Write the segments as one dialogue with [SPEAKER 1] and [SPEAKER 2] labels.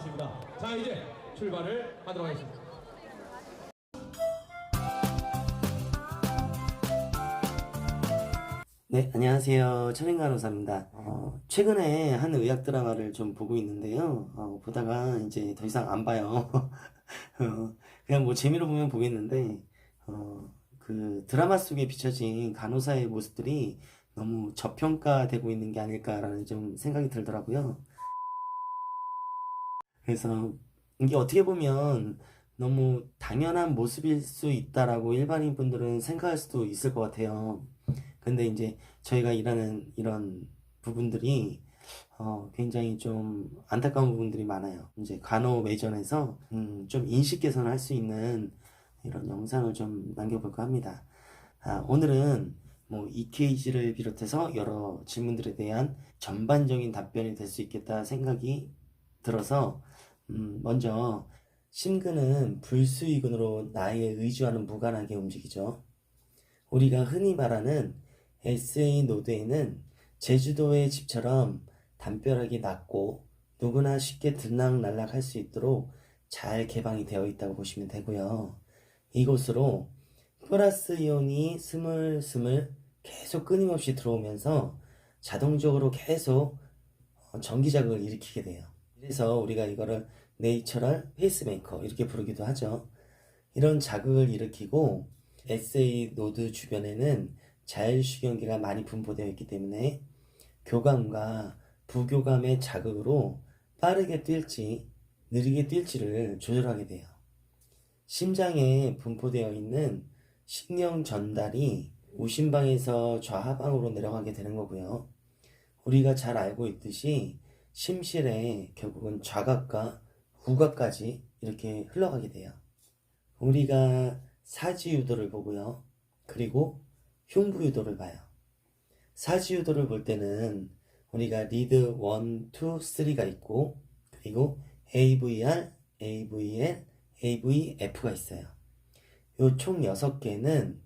[SPEAKER 1] 같습니다. 자, 이제 출발을 하도록 하겠습니다.
[SPEAKER 2] 네, 안녕하세요. 천인간호사입니다. 어, 최근에 한 의학 드라마를 좀 보고 있는데요. 어, 보다가 이제 더 이상 안 봐요. 어, 그냥 뭐 재미로 보면 보겠는데, 어, 그 드라마 속에 비춰진 간호사의 모습들이 너무 저평가되고 있는 게 아닐까라는 좀 생각이 들더라고요. 그래서 이게 어떻게 보면 너무 당연한 모습일 수 있다라고 일반인 분들은 생각할 수도 있을 것 같아요. 근데 이제 저희가 일하는 이런 부분들이 어, 굉장히 좀 안타까운 부분들이 많아요. 이제 간호 외전에서 음, 좀 인식 개선을 할 수 있는 이런 영상을 좀 남겨볼까 합니다. 아, 오늘은 뭐 EKG를 비롯해서 여러 질문들에 대한 전반적인 답변이 될 수 있겠다 생각이 들어서 음, 먼저 심근은 불수의근으로 나에 의지와는 무관하게 움직이죠. 우리가 흔히 말하는 SA 노드에는 제주도의 집처럼 담벼락이 낮고 누구나 쉽게 들락날락 할 수 있도록 잘 개방이 되어 있다고 보시면 되고요. 이곳으로 플러스 이온이 스물스물 계속 끊임없이 들어오면서 자동적으로 계속 어, 전기 자극을 일으키게 돼요. 그래서 우리가 이거를 네이처럴 페이스메이커 이렇게 부르기도 하죠. 이런 자극을 일으키고 SA 노드 주변에는 자율수경계가 많이 분포되어 있기 때문에 교감과 부교감의 자극으로 빠르게 뛸지 느리게 뛸지를 조절하게 돼요. 심장에 분포되어 있는 신경 전달이 우심방에서 좌하방으로 내려가게 되는 거고요. 우리가 잘 알고 있듯이 심실에 결국은 좌각과 우각까지 이렇게 흘러가게 돼요. 우리가 사지유도를 보고요. 그리고 흉부유도를 봐요. 사지유도를 볼 때는 우리가 리드 1, 2, 3가 있고 그리고 AVR, AVL, AVF가 있어요. 요 총 6개는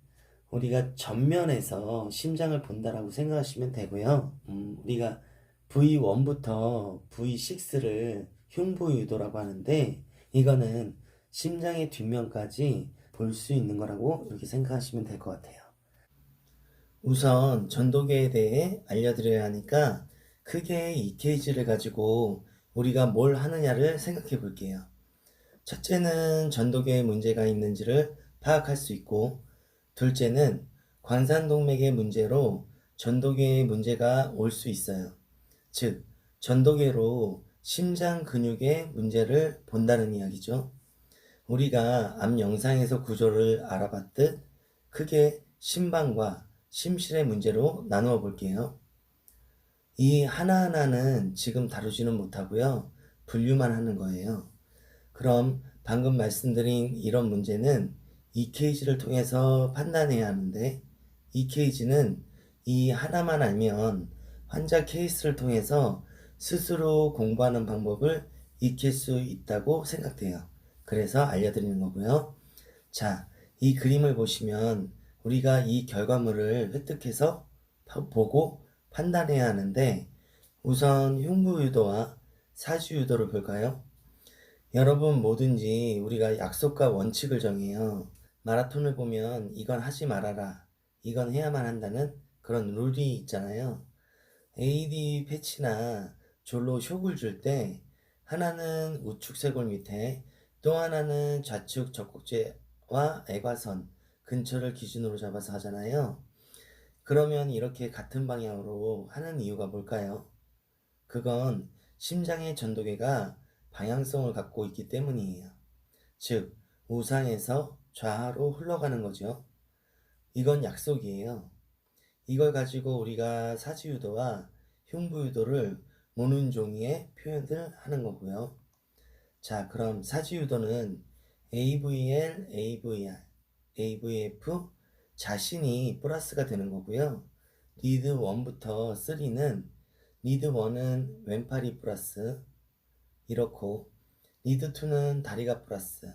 [SPEAKER 2] 우리가 전면에서 심장을 본다라고 생각하시면 되고요. 음, 우리가 V1부터 V6를 흉부유도라고 하는데 이거는 심장의 뒷면까지 볼 수 있는 거라고 이렇게 생각하시면 될 것 같아요. 우선 전도계에 대해 알려드려야 하니까 크게 EKG를 가지고 우리가 뭘 하느냐를 생각해 볼게요. 첫째는 전도계에 문제가 있는지를 파악할 수 있고, 둘째는 관산동맥의 문제로 전도계에 문제가 올 수 있어요. 즉, 전도계로 심장 근육의 문제를 본다는 이야기죠. 우리가 앞 영상에서 구조를 알아봤듯 크게 심방과 심실의 문제로 나누어 볼게요. 이 하나하나는 지금 다루지는 못하고요. 분류만 하는 거예요. 그럼 방금 말씀드린 이런 문제는 EKG를 통해서 판단해야 하는데 EKG는 이 하나만 알면 환자 케이스를 통해서 스스로 공부하는 방법을 익힐 수 있다고 생각돼요. 그래서 알려드리는 거고요. 자, 이 그림을 보시면 우리가 이 결과물을 획득해서 파- 보고 판단해야 하는데 우선 흉부유도와 사주유도를 볼까요? 여러분 뭐든지 우리가 약속과 원칙을 정해요. 마라톤을 보면 이건 하지 말아라. 이건 해야만 한다는 그런 룰이 있잖아요. AD 패치나 졸로 쇼을 줄 때 하나는 우측 쇄골 밑에 또 하나는 좌측 젖꼭지와 애과선 근처를 기준으로 잡아서 하잖아요. 그러면 이렇게 같은 방향으로 하는 이유가 뭘까요? 그건 심장의 전도계가 방향성을 갖고 있기 때문이에요. 즉, 우상에서 좌하로 흘러가는 거죠. 이건 약속이에요. 이걸 가지고 우리가 사지유도와 흉부유도를 모는 종이에 표현을 하는 거고요. 자, 그럼 사지유도는 AVL, AVR, AVF 자신이 플러스가 되는 거고요. 리드 1부터 3는 리드 1은 왼팔이 플러스 이렇고 리드 2는 다리가 플러스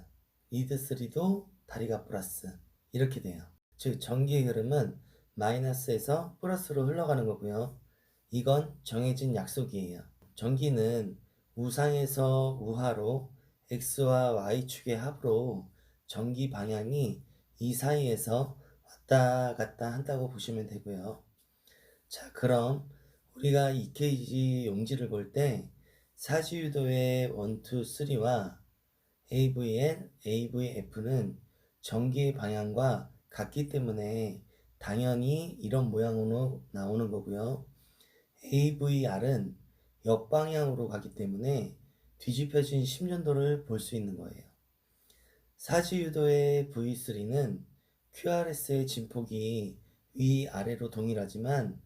[SPEAKER 2] 리드 3도 다리가 플러스 이렇게 돼요. 즉 전기의 흐름은 마이너스에서 플러스로 흘러가는 거고요. 이건 정해진 약속이에요. 전기는 우상에서 우하로 x와 y축의 합으로 전기 방향이 이 사이에서 왔다 갔다 한다고 보시면 되고요. 자, 그럼 우리가 EKG 용지를 볼 때 사지유도의 1, 2, 3와 AVN, AVF는 전기의 방향과 같기 때문에 당연히 이런 모양으로 나오는 거고요. AVR은 역방향으로 가기 때문에 뒤집혀진 심전도를 볼 수 있는 거예요. 사지유도의 V3는 QRS의 진폭이 위아래로 동일하지만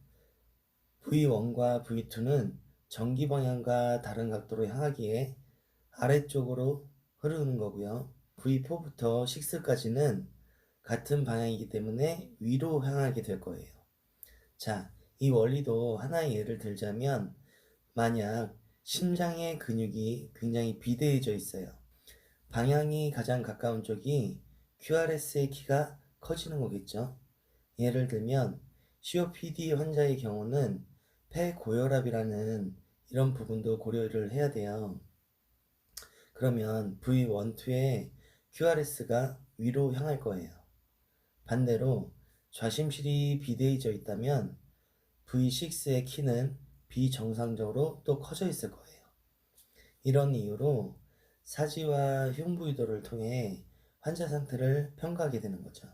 [SPEAKER 2] V1과 V2는 전기 방향과 다른 각도로 향하기에 아래쪽으로 흐르는 거고요. V4부터 6까지는 같은 방향이기 때문에 위로 향하게 될 거예요. 자, 이 원리도 하나의 예를 들자면 만약 심장의 근육이 굉장히 비대해져 있어요. 방향이 가장 가까운 쪽이 QRS의 키가 커지는 거겠죠. 예를 들면 COPD 환자의 경우는 폐 고혈압이라는 이런 부분도 고려를 해야 돼요. 그러면 V1, 2의 QRS가 위로 향할 거예요. 반대로 좌심실이 비대해져 있다면 V6의 키는 비정상적으로 또 커져 있을 거예요. 이런 이유로 사지와 흉부유도를 통해 환자 상태를 평가하게 되는 거죠.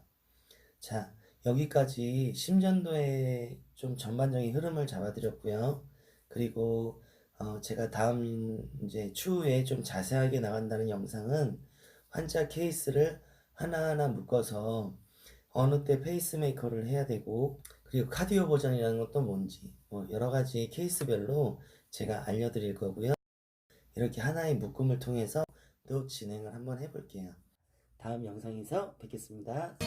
[SPEAKER 2] 자, 여기까지 심전도의 좀 전반적인 흐름을 잡아드렸고요. 그리고 어, 제가 다음 이제 추후에 좀 자세하게 나간다는 영상은 환자 케이스를 하나하나 묶어서 어느 때 페이스메이커를 해야 되고 그리고 카디오 버전이라는 것도 뭔지 뭐 여러 가지 케이스별로 제가 알려드릴 거고요. 이렇게 하나의 묶음을 통해서 또 진행을 한번 해볼게요. 다음 영상에서 뵙겠습니다.